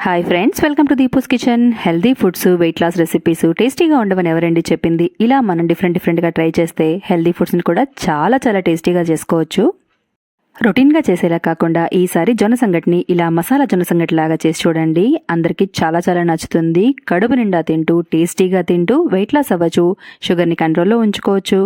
Hi friends welcome to Deepu's kitchen healthy foods weight loss recipes టేస్టీగా ఉండవని ఎవరండి చెప్పింది ఇలా మనం డిఫరెంట్ డిఫరెంట్గా ట్రై చేస్తే హెల్దీ ఫుడ్స్ని కూడా చాలా చాలా టేస్టీగా చేసుకోవచ్చు రొటీన్గా చేసేలా కాకుండా ఈసారి జొన్న సంగటిని ఇలా మసాలా జొన్న సంగటి లాగా చేసి చూడండి. అందరికీ చాలా చాలా నచ్చుతుంది. కడుపు నిండా తింటూ టేస్టీగా తింటూ వెయిట్ లాస్ అవ్వచ్చు షుగర్ని కంట్రోల్లో ఉంచుకోవచ్చు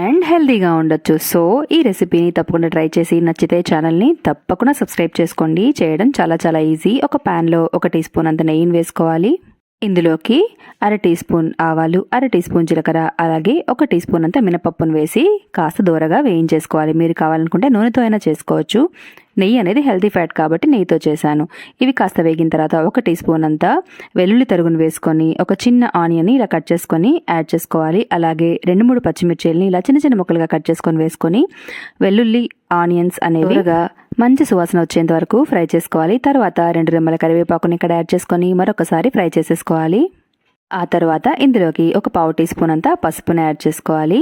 అండ్ హెల్తీగా ఉండొచ్చు. సో ఈ రెసిపీని తప్పకుండా ట్రై చేసి నచ్చితే ఛానల్ని తప్పకుండా సబ్స్క్రైబ్ చేసుకోండి. చేయడం చాలా చాలా ఈజీ ఒక ప్యాన్లో ఒక టీ స్పూన్ అంత నెయ్యిని వేసుకోవాలి. ఇందులోకి అర టీ స్పూన్ ఆవాలు అర టీ స్పూన్ జీలకర్ర అలాగే ఒక టీ స్పూన్ అంతా మినపప్పును వేసి కాస్త దూరగా వేయించేసుకోవాలి. మీరు కావాలనుకుంటే నూనెతో అయినా చేసుకోవచ్చు. నెయ్యి అనేది హెల్తీ ఫ్యాట్ కాబట్టి నెయ్యితో చేశాను. ఇవి కాస్త వేగిన తర్వాత ఒక టీ స్పూన్ అంతా వెల్లుల్లి తరుగును వేసుకొని ఒక చిన్న ఆనియన్ని ఇలా కట్ చేసుకొని యాడ్ చేసుకోవాలి. అలాగే రెండు మూడు పచ్చిమిర్చిల్ని ఇలా చిన్న చిన్న ముక్కలుగా కట్ చేసుకొని వేసుకొని వెల్లుల్లి ఆనియన్స్ అనేవి మంచి సువాసన వచ్చేంత వరకు ఫ్రై చేసుకోవాలి. తర్వాత రెండు రెమ్మల కరివేపాకుని ఇక్కడ యాడ్ చేసుకొని మరొకసారి ఫ్రై చేసేసుకోవాలి. ఆ తర్వాత ఇందులోకి ఒక పావు టీ స్పూన్ అంతా పసుపుని యాడ్ చేసుకోవాలి.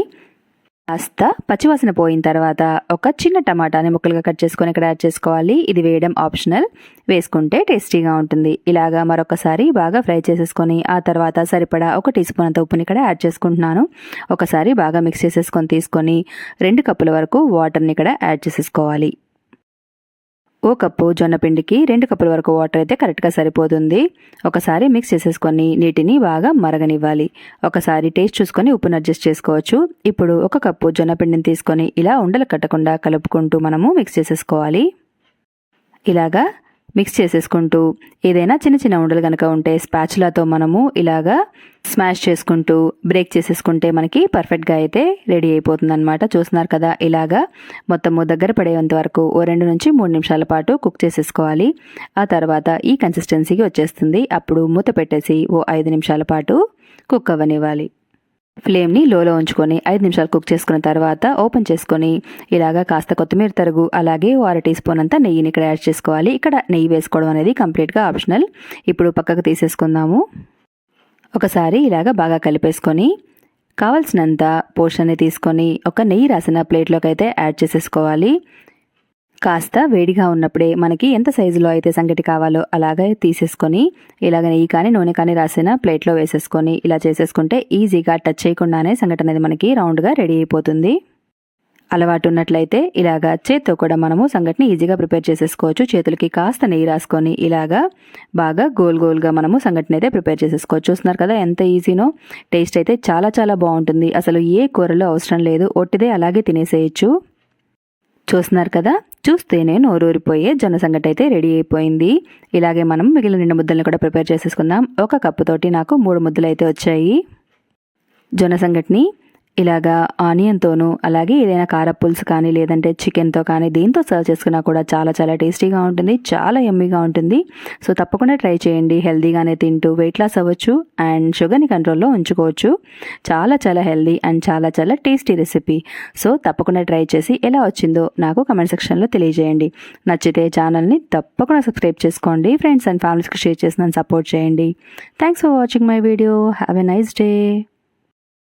కాస్త పచ్చివాసన పోయిన తర్వాత ఒక చిన్న టమాటాని ముక్కలుగా కట్ చేసుకొని ఇక్కడ యాడ్ చేసుకోవాలి. ఇది వేయడం ఆప్షనల్. వేసుకుంటే టేస్టీగా ఉంటుంది. ఇలాగా మరొకసారి బాగా ఫ్రై చేసేసుకొని ఆ తర్వాత సరిపడా ఒక టీ స్పూన్ అంత ఉప్పుని ఇక్కడ యాడ్ చేసుకుంటున్నాను. ఒకసారి బాగా మిక్స్ చేసేసుకొని తీసుకొని రెండు కప్పుల వరకు వాటర్ని ఇక్కడ యాడ్ చేసేసుకోవాలి. ఓ కప్పు జొన్నపిండికి రెండు కప్పుల వరకు వాటర్ అయితే కరెక్ట్గా సరిపోతుంది. ఒకసారి మిక్స్ చేసేసుకొని నీటిని బాగా మరగనివ్వాలి. ఒకసారి టేస్ట్ చూసుకొని ఉప్పును అడ్జస్ట్ చేసుకోవచ్చు. ఇప్పుడు ఒక కప్పు జొన్నపిండిని తీసుకొని ఇలా ఉండలు కట్టకుండా కలుపుకుంటూ మనము మిక్స్ చేసేసుకోవాలి. ఇలాగా మిక్స్ చేసేసుకుంటూ ఏదైనా చిన్న చిన్న ఉండలు కనుక ఉంటే స్పాచులాతో మనము ఇలాగా స్మాష్ చేసుకుంటూ బ్రేక్ చేసేసుకుంటే మనకి పర్ఫెక్ట్గా అయితే రెడీ అయిపోతుంది అనమాట చూస్తున్నారు కదా ఇలాగా మొత్తము దగ్గర పడేంత వరకు ఓ రెండు నుంచి మూడు నిమిషాల పాటు కుక్ చేసేసుకోవాలి. ఆ తర్వాత ఈ కన్సిస్టెన్సీకి వచ్చేస్తుంది. అప్పుడు మూత పెట్టేసి ఓ ఐదు నిమిషాల పాటు కుక్ అవ్వనివ్వాలి. ఫ్లేమ్ని లోలో ఉంచుకొని ఐదు నిమిషాలు కుక్ చేసుకున్న తర్వాత ఓపెన్ చేసుకొని ఇలాగా కాస్త కొత్తిమీర తరుగు అలాగే ఓ అర టీ స్పూన్ అంతా నెయ్యిని ఇక్కడ యాడ్ చేసుకోవాలి. ఇక్కడ నెయ్యి వేసుకోవడం అనేది కంప్లీట్గా ఆప్షనల్. ఇప్పుడు పక్కకు తీసేసుకుందాము. ఒకసారి ఇలాగ బాగా కలిపేసుకొని కావలసినంత పోర్షన్ని తీసుకొని ఒక నెయ్యి రాసిన ప్లేట్లోకి అయితే యాడ్ చేసేసుకోవాలి. కాస్త వేడిగా ఉన్నప్పుడే మనకి ఎంత సైజులో అయితే సంగటి కావాలో అలాగే తీసేసుకొని ఇలాగ నెయ్యి కానీ నూనె కానీ రాసిన ప్లేట్లో వేసేసుకొని ఇలా చేసేసుకుంటే ఈజీగా టచ్ చేయకుండానే సంగటి అనేది మనకి రౌండ్గా రెడీ అయిపోతుంది. అలవాటు ఉన్నట్లయితే ఇలాగా చేత్తో కూడా మనము సంగటిని ఈజీగా ప్రిపేర్ చేసేసుకోవచ్చు. చేతులకి కాస్త నెయ్యి రాసుకొని ఇలాగా బాగా గోల్ గోల్గా మనము సంగటిని అయితే ప్రిపేర్ చేసేసుకోవచ్చు. చూస్తున్నారు కదా ఎంత ఈజీనో? టేస్ట్ అయితే చాలా చాలా బాగుంటుంది. అసలు ఏ కూరలో అవసరం లేదు. ఒట్టిదే అలాగే తినేసేయచ్చు. చూస్తున్నారు కదా? చూస్తేనే నోరూరిపోయే జొన్న సంగటి అయితే రెడీ అయిపోయింది. ఇలాగే మనం మిగిలిన రెండు ముద్దలను కూడా ప్రిపేర్ చేసేసుకుందాం. ఒక కప్పుతోటి నాకు మూడు ముద్దలు అయితే వచ్చాయి. జొన్న సంగటిని ఇలాగా ఆనియన్తోనూ అలాగే ఏదైనా కార పులుసు కానీ లేదంటే చికెన్తో కానీ దీంతో సర్వ్ చేసుకున్నా కూడా చాలా చాలా టేస్టీగా ఉంటుంది చాలా ఎమ్మీగా ఉంటుంది. సో తప్పకుండా ట్రై చేయండి. హెల్దీగానే తింటూ వెయిట్ లాస్ అవ్వచ్చు అండ్ షుగర్ని కంట్రోల్లో ఉంచుకోవచ్చు. చాలా చాలా హెల్దీ అండ్ చాలా చాలా టేస్టీ రెసిపీ. సో తప్పకుండా ట్రై చేసి ఎలా వచ్చిందో నాకు కమెంట్ సెక్షన్లో తెలియజేయండి. నచ్చితే ఛానల్ని తప్పకుండా సబ్స్క్రైబ్ చేసుకోండి. ఫ్రెండ్స్ అండ్ ఫ్యామిలీస్కి షేర్ చేసి నన్ను సపోర్ట్ చేయండి. Thanks for watching my video. Have a nice day.